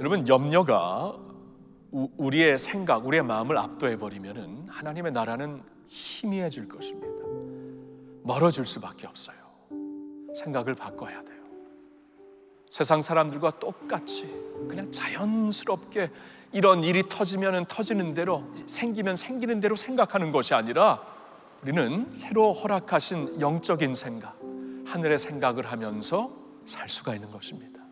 여러분 염려가 우- 우리의 생각, 우리의 마음을 압도해 버리면은 하나님의 나라는 희미해질 것입니다. 멀어질 수밖에 없어요. 생각을 바꿔야 돼요. 세상 사람들과 똑같이 그냥 자연스럽게 이런 일이 터지면은 터지는 대로 생기면 생기는 대로 생각하는 것이 아니라 우리는 새로 허락하신 영적인 생각, 하늘의 생각을 하면서 살 수가 있는 것입니다.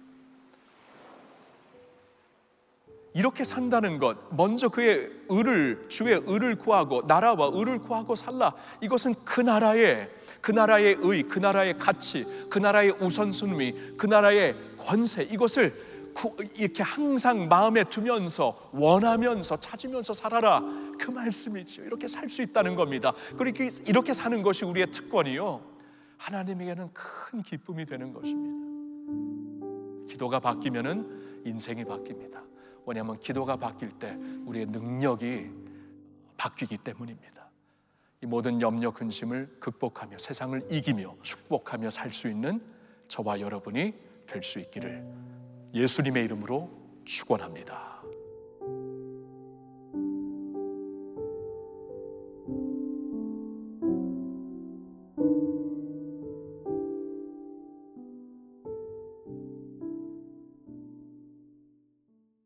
이렇게 산다는 것, 먼저 그의 의를 주의 의를 구하고 나라와 의를 구하고 살라. 이것은 그 나라의 그 나라의 의, 그 나라의 가치, 그 나라의 우선순위, 그 나라의 권세 이것을 구- 이렇게 항상 마음에 두면서 원하면서 찾으면서 살아라 그 말씀이지요. 이렇게 살 수 있다는 겁니다. 그렇게 이렇게 사는 것이 우리의 특권이요. 하나님에게는 큰 기쁨이 되는 것입니다. 기도가 바뀌면은 인생이 바뀝니다. 왜냐하면 기도가 바뀔 때 우리의 능력이 바뀌기 때문입니다. 이 모든 염려 근심을 극복하며 세상을 이기며 축복하며 살 수 있는 저와 여러분이 될 수 있기를 예수님의 이름으로 축원합니다.